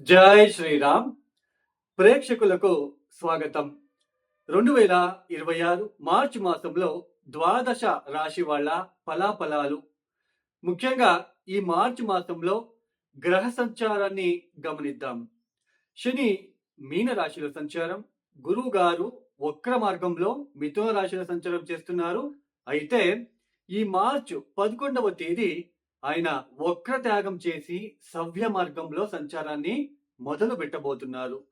జై శ్రీరామ్. ప్రేక్షకులకు స్వాగతం. రెండు వేల ఇరవై ఆరు మార్చి మాసంలో ద్వాదశ రాశి వాళ్ళ ఫలాఫలాలు. ముఖ్యంగా ఈ మార్చి మాసంలో గ్రహ సంచారాన్ని గమనిద్దాం. శని మీన రాశిలో సంచారం గురువు గారు వక్ర మార్గంలో మిథున రాశిలో సంచారం చేస్తున్నారు. అయితే ఈ మార్చు పదకొండవ తేదీ ఆయన వక్ర త్యాగం చేసి సవ్య మార్గంలో సంచారాన్ని మొదలు పెట్టబోతున్నారు.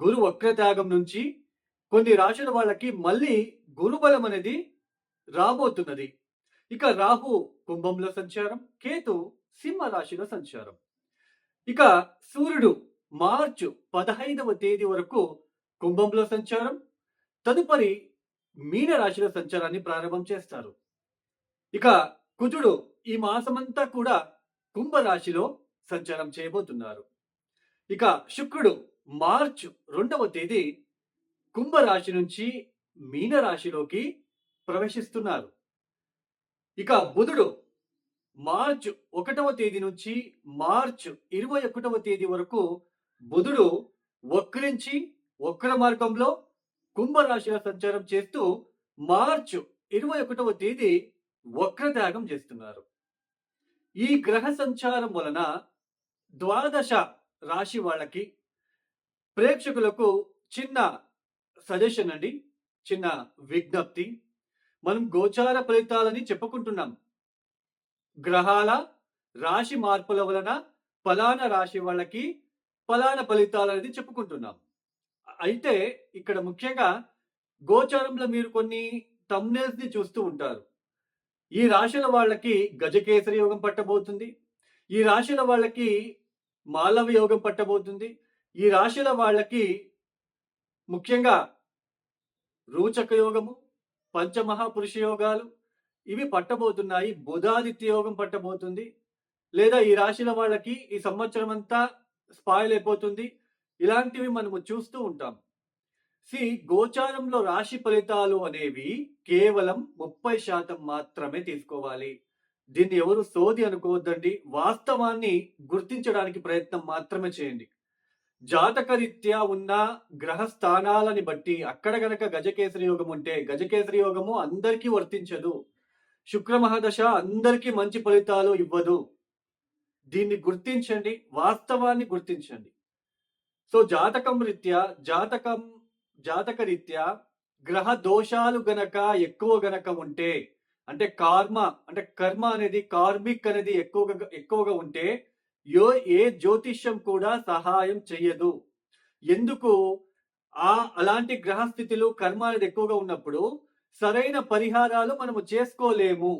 గురు వక్ర త్యాగం నుంచి కొన్ని రాశుల వాళ్ళకి మళ్ళీ గురుబలం అనేది రాబోతున్నది. ఇక రాహు కుంభంలో సంచారం కేతు సింహ రాశిలో సంచారం. ఇక సూర్యుడు మార్చు పదహైదవ తేదీ వరకు కుంభంలో సంచారం తదుపరి మీన రాశిలో సంచారాన్ని ప్రారంభం చేస్తారు. ఇక కుజుడు ఈ మాసమంతా కూడా కుంభరాశిలో సంచారం చేయబోతున్నారు. ఇక శుక్రుడు మార్చ్ రెండవ తేదీ కుంభరాశి నుంచి మీనరాశిలోకి ప్రవేశిస్తున్నారు. ఇక బుధుడు మార్చ్ ఒకటవ తేదీ నుంచి మార్చ్ ఇరవై ఒకటవ తేదీ వరకు బుధుడు వక్రించి వక్ర మార్గంలో కుంభరాశిలో సంచారం చేస్తూ మార్చ్ ఇరవై ఒకటవ తేదీ వక్రత్యాగం చేస్తున్నారు. ఈ గ్రహ సంచారం వలన ద్వాదశ రాశి వాళ్ళకి ప్రేక్షకులకు చిన్న సజెషన్ అండి చిన్న విజ్ఞప్తి. మనం గోచార ఫలితాలని చెప్పుకుంటున్నాం. గ్రహాల రాశి మార్పుల వలన ఫలానా రాశి వాళ్ళకి ఫలానా ఫలితాలు అనేది చెప్పుకుంటున్నాం. అయితే ఇక్కడ ముఖ్యంగా గోచారంలో మీరు కొన్ని thumbnails ని చూస్తూ ఉంటారు. ఈ రాశుల వాళ్ళకి గజకేసరి యోగం పట్టబోతుంది. ఈ రాశుల వాళ్ళకి మాలవ యోగం పట్టబోతుంది. ఈ రాశుల వాళ్ళకి ముఖ్యంగా రూచక యోగము పంచమహాపురుష యోగాలు ఇవి పట్టబోతున్నాయి. బుధాదిత్య యోగం పట్టబోతుంది. లేదా ఈ రాశుల వాళ్ళకి ఈ సంవత్సరం అంతా స్పాయిల్ అయిపోతుంది ఇలాంటివి మనము చూస్తూ ఉంటాం. సి గోచారంలో రాశి ఫలితాలు అనేవి కేవలం ముప్పై శాతం మాత్రమే తీసుకోవాలి. దీన్ని ఎవరు సోది అనుకోవద్దండి. వాస్తవాన్ని గుర్తించడానికి ప్రయత్నం మాత్రమే చేయండి. జాతకరీత్యా ఉన్న గ్రహ స్థానాలని బట్టి అక్కడ గనక గజకేసరి యోగం ఉంటే గజకేసరి యోగము అందరికీ వర్తించదు. శుక్ర మహాదశ అందరికీ మంచి ఫలితాలు ఇవ్వదు. దీన్ని గుర్తించండి. వాస్తవాన్ని గుర్తించండి. సో జాతకం రీత్యా జాతకం జాతకరీత్యా గ్రహ దోషాలు గనక ఎక్కువ గనక ఉంటే అంటే కార్మ అంటే కర్మ అనేది కార్మిక్ అనేది ఎక్కువగా ఎక్కువగా ఉంటే యో ఏ జ్యోతిష్యం కూడా సహాయం చెయ్యదు. ఎందుకు? ఆ అలాంటి గ్రహస్థితులు కర్మ అనేది ఎక్కువగా ఉన్నప్పుడు సరైన పరిహారాలు మనము చేసుకోలేము.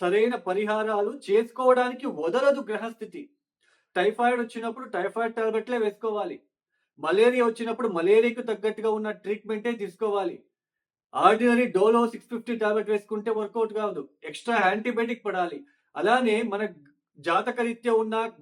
సరైన పరిహారాలు చేసుకోవడానికి వదలదు గ్రహస్థితి. టైఫాయిడ్ వచ్చినప్పుడు టైఫాయిడ్ టాబ్లెట్లే వేసుకోవాలి. మలేరియా వచ్చినప్పుడు మలేరియాకు తగ్గట్టుగా ఉన్న ట్రీట్మెంటే తీసుకోవాలి. Ordinary Dolo six fifty tablet వేసుకుంటే వర్కౌట్ కాదు. ఎక్స్ట్రా యాంటీబయాటిక్ పడాలి. అలానే మన జాతకరీత్యా ఉన్న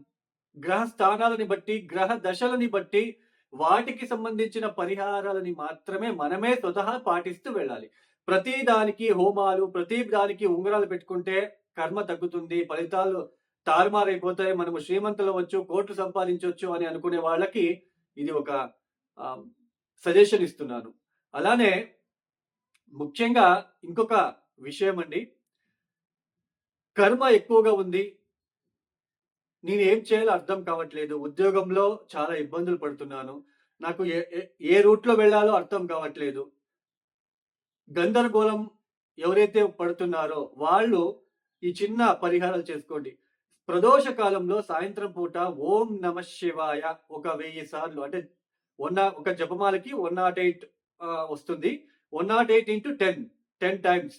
గ్రహ స్థానాలని బట్టి గ్రహ దశలని బట్టి వాటికి సంబంధించిన పరిహారాలని మాత్రమే మనమే స్వతహా పాటిస్తూ వెళ్ళాలి. ప్రతి దానికి హోమాలు ప్రతి దానికి ఉంగరాలు పెట్టుకుంటే కర్మ తగ్గుతుంది. ఫలితాలు తారుమారైపోతాయి. మనము శ్రీమంతులు వచ్చు కోట్లు సంపాదించవచ్చు అని అనుకునే వాళ్ళకి ఇది ఒక సజెషన్ ఇస్తున్నాను. అలానే ముఖ్యంగా ఇంకొక విషయం అండి కర్మ ఎక్కువగా ఉంది. నేను ఏం చేయాలో అర్థం కావట్లేదు. ఉద్యోగంలో చాలా ఇబ్బందులు పడుతున్నాను. నాకు ఏ ఏ- రూట్లో వెళ్ళాలో అర్థం కావట్లేదు. గందరగోళం ఎవరైతే పడుతున్నారో వాళ్ళు ఈ చిన్న పరిహారాలు చేసుకోండి. ప్రదోష కాలంలో సాయంత్రం పూట ఓం నమ శివాయ ఒక వెయ్యి సార్లు. అంటే వన్ ఒక జపమాలకి వన్ నాట్ ఎయిట్ వస్తుంది. One naught eight into ten ten times.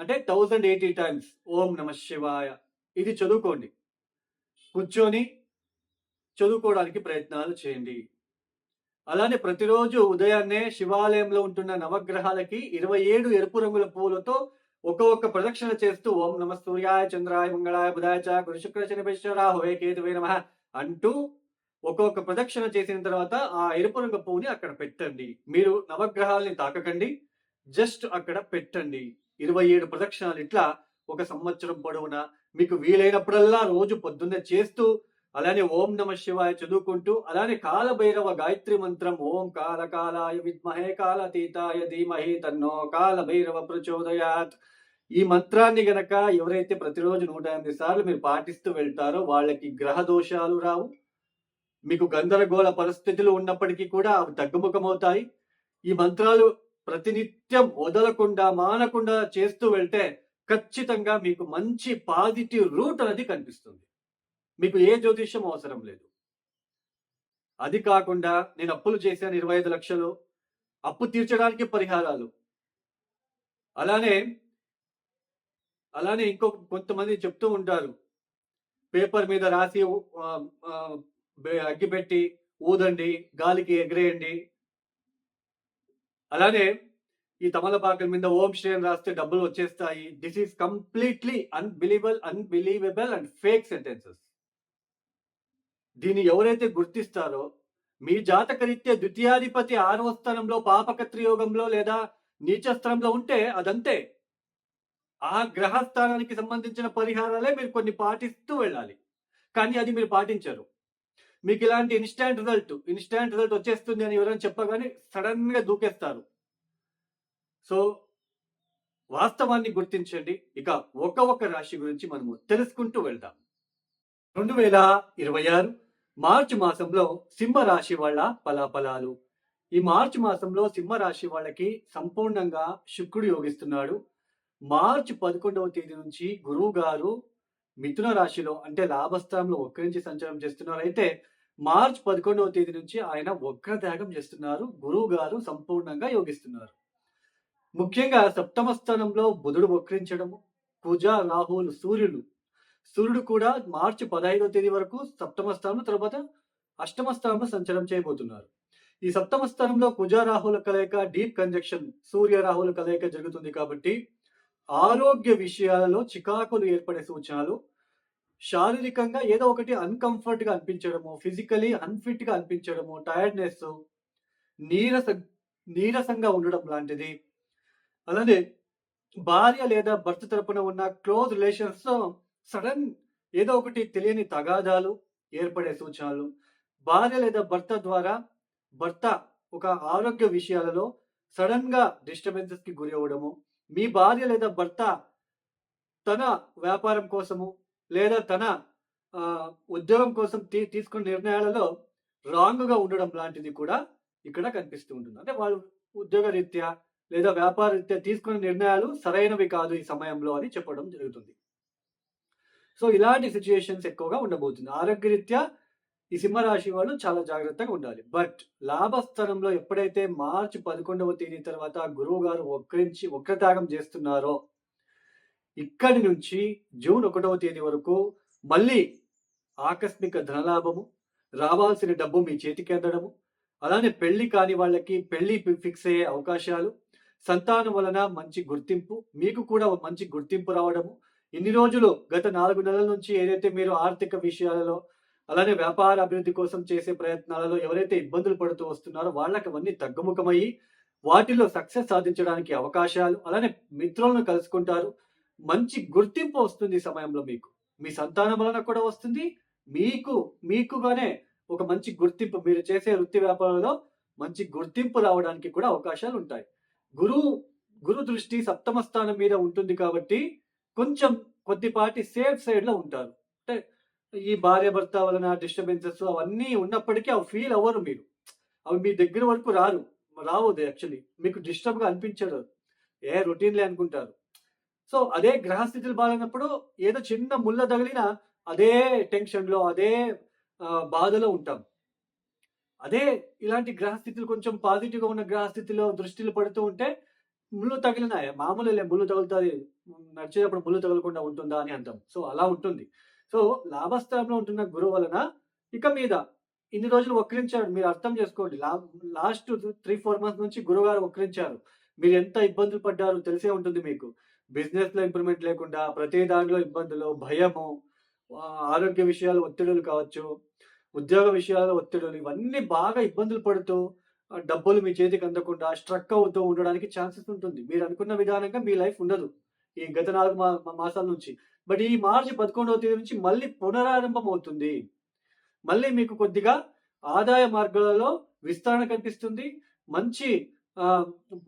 అంటే థౌజండ్ ఎయిటీ టైమ్స్. ఓం నమ శివాయ. ఇది చదువుకోండి. కూర్చొని చదువుకోవడానికి ప్రయత్నాలు చేయండి. అలానే ప్రతిరోజు ఉదయాన్నే శివాలయంలో ఉంటున్న నవగ్రహాలకి ఇరవై ఏడు ఎరుపు రంగుల పూలతో ఒక్కొక్క ప్రదక్షిణ చేస్తూ ఓం నమ సూర్యాయ చంద్రాయ మంగళాయ బుధాయ చ గురు శుక్ర శనిపేశ్వర హోయే కేతువే నమ అంటూ ఒక్కొక్క ప్రదక్షిణ చేసిన తర్వాత ఆ ఎరుపు రంగు పువ్వుని అక్కడ పెట్టండి. మీరు నవగ్రహాలని తాకకండి. జస్ట్ అక్కడ పెట్టండి. ఇరవై ఏడు ప్రదక్షిణాలు ఇట్లా ఒక సంవత్సరం పొడవునా మీకు వీలైనప్పుడల్లా రోజు పొద్దున్నే చేస్తూ అలానే ఓం నమ శివాయ చదువుకుంటూ అలానే కాలభైరవ గాయత్రి మంత్రం ఓం కాల కాలాయ విద్మహే కాలతీతాయ ధీమహి తన్నో కాలభైరవ ప్రచోదయాత్. ఈ మంత్రాన్ని గనక ఎవరైతే ప్రతిరోజు నూట ఎనిమిది సార్లు మీరు పాటిస్తూ వెళ్తారో వాళ్ళకి గ్రహ దోషాలు రావు. మీకు గందరగోళ పరిస్థితులు ఉన్నప్పటికీ కూడా అవి తగ్గుముఖమవుతాయి. ఈ మంత్రాలు ప్రతినిత్యం వదలకుండా మానకుండా చేస్తూ వెళ్తే ఖచ్చితంగా మీకు మంచి పాజిటివ్ రూట్ అనేది కనిపిస్తుంది. మీకు ఏ జ్యోతిష్యం అవసరం లేదు. అది కాకుండా నేను అప్పులు చేశాను ఇరవై ఐదు లక్షలు. అప్పు తీర్చడానికి పరిహారాలు. అలానే అలానే ఇంకో కొంతమంది చెప్తూ ఉంటారు. పేపర్ మీద రాసి అగ్గిపెట్టి ఊదండి గాలికి ఎగిరేయండి. అలానే ఈ తమలపాకల మీద ఓం శ్రేయం రాస్తే డబ్బులు వచ్చేస్తాయి. This is completely unbelievable unbelievable and fake sentences. దీన్ని ఎవరైతే గుర్తిస్తారో మీ జాతకరీత్యా ద్వితీయాధిపతి ఆరవ స్థానంలో పాపకత్రియోగంలో లేదా నీచస్థానంలో ఉంటే అదంతే. ఆ గ్రహస్థానానికి సంబంధించిన పరిహారాలే మీరు కొన్ని పాటిస్తూ వెళ్ళాలి. కానీ అది మీరు పాటించరు. మీకు ఇలాంటి ఇన్స్టాంట్ రిజల్ట్ ఇన్స్టాంట్ రిజల్ట్ వచ్చేస్తుంది అని ఎవరైనా చెప్పగానే సడన్గా దూకేస్తారు. సో వాస్తవాన్ని గుర్తించండి. ఇక ఒక ఒక రాశి గురించి మనము తెలుసుకుంటూ వెళ్దాం. రెండు వేల ఇరవై ఆరు మార్చి మాసంలో సింహ రాశి వాళ్ళ ఫలాఫలాలు. ఈ మార్చి మాసంలో సింహ రాశి వాళ్ళకి సంపూర్ణంగా శుక్రుడు యోగిస్తున్నాడు. మార్చి పదకొండవ తేదీ నుంచి గురువు గారు మిథున రాశిలో అంటే లాభస్థానంలో నుంచి సంచారం చేస్తున్నారు. అయితే మార్చి పదకొండవ తేదీ నుంచి ఆయన వక్రత్యాగం చేస్తున్నారు. గురువు గారు సంపూర్ణంగా యోగిస్తున్నారు. ముఖ్యంగా సప్తమ స్థానంలో బుధుడు వక్రించడము కుజ రాహువులు సూర్యుడు సూర్యుడు కూడా మార్చి పదహైదవ తేదీ వరకు సప్తమ స్థానం తర్వాత అష్టమ స్థానంలో సంచారం చేయబోతున్నారు. ఈ సప్తమ స్థానంలో కుజ రాహుల కలయిక డీప్ కంజక్షన్ సూర్య రాహుల కలయిక జరుగుతుంది కాబట్టి ఆరోగ్య విషయాలలో చికాకులు ఏర్పడే సూచనలు శారీరకంగా ఏదో ఒకటి అన్కంఫర్ట్గా అనిపించడము ఫిజికలీ అన్ఫిట్గా అనిపించడము టైర్డ్నెస్ నీరస నీరసంగా ఉండడం లాంటిది. అలానే భార్య లేదా భర్త తరపున ఉన్న క్లోజ్ రిలేషన్స్తో సడన్ ఏదో ఒకటి తెలియని తగాదాలు ఏర్పడే సూచనలు. భార్య లేదా భర్త ద్వారా భర్త ఒక ఆరోగ్య విషయాలలో సడన్గా డిస్టర్బెన్సెస్కి గురి అవ్వడము మీ భార్య లేదా భర్త తన వ్యాపారం కోసము లేదా తన ఉద్యోగం కోసం తీ తీసుకున్న నిర్ణయాలలో రాంగ్గా ఉండడం లాంటిది కూడా ఇక్కడ కనిపిస్తూ ఉంటుంది. అంటే వాళ్ళు ఉద్యోగ రీత్యా లేదా వ్యాపార రీత్యా తీసుకున్న నిర్ణయాలు సరైనవి కాదు ఈ సమయంలో అని చెప్పడం జరుగుతుంది. సో ఇలాంటి సిచ్యుయేషన్స్ ఎక్కువగా ఉండబోతుంది. ఆరోగ్యరీత్యా ఈ సింహరాశి వాళ్ళు చాలా జాగ్రత్తగా ఉండాలి. బట్ లాభస్థలంలో ఎప్పుడైతే మార్చి పదకొండవ తేదీ తర్వాత గురువు గారు వక్రించి వక్రత్యాగం చేస్తున్నారో ఇక్కడి నుంచి జూన్ ఒకటవ తేదీ వరకు మళ్ళీ ఆకస్మిక ధనలాభము రావాల్సిన డబ్బు మీ చేతికి అందడము అలానే పెళ్ళి కాని వాళ్ళకి పెళ్ళి ఫిక్స్ అయ్యే అవకాశాలు సంతానం వలన మంచి గుర్తింపు మీకు కూడా మంచి గుర్తింపు రావడము. ఇన్ని రోజులు గత నాలుగు నెలల నుంచి ఏదైతే మీరు ఆర్థిక విషయాలలో అలానే వ్యాపార అభివృద్ధి కోసం చేసే ప్రయత్నాలలో ఎవరైతే ఇబ్బందులు పడుతూ వస్తున్నారో వాళ్ళకి అవన్నీ తగ్గుముఖమయ్యి వాటిలో సక్సెస్ సాధించడానికి అవకాశాలు అలానే మిత్రులను కలుసుకుంటారు. మంచి గుర్తింపు వస్తుంది ఈ సమయంలో మీకు. మీ సంతానం వలన కూడా వస్తుంది. మీకు మీకుగానే ఒక మంచి గుర్తింపు మీరు చేసే వృత్తి వ్యాపారంలో మంచి గుర్తింపు రావడానికి కూడా అవకాశాలు ఉంటాయి. గురు గురు దృష్టి సప్తమ స్థానం మీద ఉంటుంది కాబట్టి కొంచెం కొద్దిపాటి సేఫ్ సైడ్లో ఉంటారు. ఈ భార్య భర్త వలన డిస్టర్బెన్సెస్ అవన్నీ ఉన్నప్పటికీ అవి ఫీల్ అవ్వరు మీరు. అవి మీ దగ్గర వరకు రారు. రావద్దు యాక్చువల్లీ మీకు డిస్టర్బ్గా ఏ రొటీన్లే అనుకుంటారు. సో అదే గ్రహస్థితులు బాగాలేనప్పుడు ఏదో చిన్న ముళ్ళ తగిలిన అదే టెన్షన్లో అదే బాధలో ఉంటాం. అదే ఇలాంటి గ్రహస్థితులు కొంచెం పాజిటివ్గా ఉన్న గ్రహస్థితిలో దృష్టిలు పడుతూ ఉంటే ముళ్ళు తగిలినాయి. మామూలులే ముళ్ళు తగులుతుంది నడిచేటప్పుడు ముళ్ళు తగలకుండా ఉంటుందా అని అంటాం. సో అలా ఉంటుంది. సో లాభస్థానంలో ఉంటున్న గురువు వలన ఇక మీద ఇన్ని రోజులు వక్రించాడు. మీరు అర్థం చేసుకోండి. లాస్ట్ త్రీ ఫోర్ మంత్స్ నుంచి గురువు గారు వక్రించారు. మీరు ఎంత ఇబ్బందులు పడ్డారు తెలిసే ఉంటుంది మీకు. బిజినెస్లో ఇంప్రూవ్మెంట్ లేకుండా ప్రతి దానిలో ఇబ్బందులు భయము ఆరోగ్య విషయాలు ఒత్తిడులు కావచ్చు ఉద్యోగ విషయాల ఒత్తిడులు ఇవన్నీ బాగా ఇబ్బందులు పడుతూ డబ్బులు మీ చేతికి అందకుండా స్ట్రక్ అవుతూ ఉండడానికి ఛాన్సెస్ ఉంటుంది. మీరు అనుకున్న విధానంగా మీ లైఫ్ ఉండదు. ఈ గత నాలుగు మా- మాసాల నుంచి. బట్ ఈ మార్చి పదకొండవ తేదీ నుంచి మళ్ళీ పునరారంభం అవుతుంది మళ్ళీ మీకు కొద్దిగా ఆదాయ మార్గాలలో విస్తరణ కనిపిస్తుంది. మంచి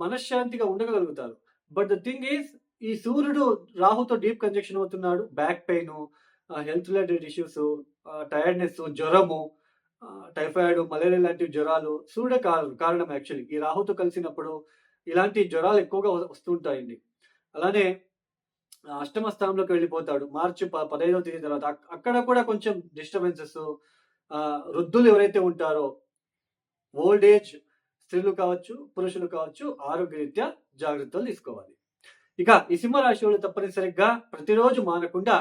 మనశ్శాంతిగా ఉండగలుగుతారు. బట్ ద థింగ్ ఈస్ ఈ సూర్యుడు రాహుతో డీప్ కంజక్షన్ అవుతున్నాడు. Back pain health related issues tiredness జ్వరము టైఫాయిడ్ మలేరియా లాంటి జ్వరాలు సూర్యుడే కారణం కారణం యాక్చువల్లీ. ఈ రాహుతో కలిసినప్పుడు ఇలాంటి జ్వరాలు ఎక్కువగా వస్తుంటాయండి అలానే అష్టమ స్థానంలోకి వెళ్ళిపోతాడు. మార్చి ప పదహైదవ తేదీ తర్వాత. అక్కడ కూడా కొంచెం డిస్టర్బెన్సెస్ వృద్ధులు ఎవరైతే ఉంటారో ఓల్డ్ ఏజ్ స్త్రీలు కావచ్చు పురుషులు కావచ్చు ఆరోగ్యరీత్యా జాగ్రత్తలు తీసుకోవాలి. ఇక ఈ సింహరాశి వాళ్ళు తప్పనిసరిగా ప్రతిరోజు మానకుండా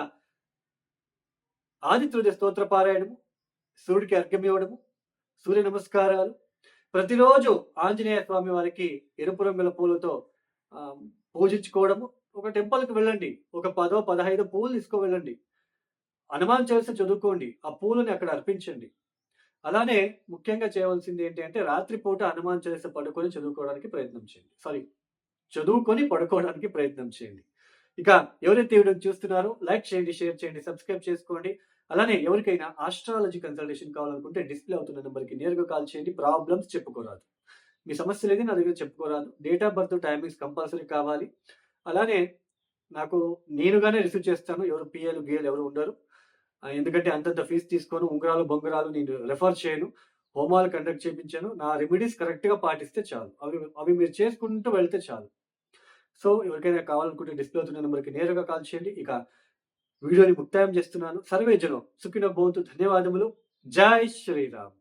ఆదిత్యుడి స్తోత్ర పారాయణము సూర్యుడికి అర్ఘ్యం ఇవ్వడము సూర్య నమస్కారాలు. ప్రతిరోజు ఆంజనేయ స్వామి వారికి ఎరుపు రంగుల పూలతో పూజించుకోవడము ఒక టెంపుల్కి వెళ్ళండి. ఒక పదో పదహైదో పూలు తీసుకో వెళ్ళండి హనుమాన్ చాలీసా చదువుకోండి. ఆ పూలని అక్కడ అర్పించండి. అలానే ముఖ్యంగా చేయవలసింది ఏంటి అంటే రాత్రిపూట హనుమాన్ చాలీసా పడుకొని చదువుకోవడానికి ప్రయత్నం చేయండి. సారీ చదువుకొని పడుకోవడానికి ప్రయత్నం చేయండి. ఇక ఎవరైతే వీడియో చూస్తున్నారో లైక్ చేయండి షేర్ చేయండి సబ్స్క్రైబ్ చేసుకోండి. అలానే ఎవరికైనా ఆస్ట్రాలజీ కన్సల్టేషన్ కావాలనుకుంటే డిస్ప్లే అవుతున్న నెంబర్కి నేరుగా కాల్ చేయండి. ప్రాబ్లమ్స్ చెప్పుకోరాదు. మీ సమస్యలు ఏది నా దగ్గర చెప్పుకోరాదు. Date of birth timings compulsory కావాలి. అలానే నాకు నేనుగానే రిసీవ్ చేస్తాను. ఎవరు పిఎల్ గిఎల్ ఎవరు ఉండరు. ఎందుకంటే అంతంత ఫీజు తీసుకొని. ఉంగరాలు బొంగరాలు నేను రెఫర్ చేయను. హోమాలు కండక్ట్ చేయించాను. నా రెమెడీస్ కరెక్ట్గా పాటిస్తే చాలు. అవి అవి మీరు చేసుకుంటూ వెళ్తే చాలు. సో ఎవరికైనా కావాలనుకుంటే డిస్ప్లే అవుతున్న నెంబర్కి నేరుగా కాల్ చేయండి. ఇక వీడియోని ముక్తాయం చేస్తున్నాను. సర్వే జనం సుఖిన భవంతు. ధన్యవాదములు. జై శ్రీరామ్.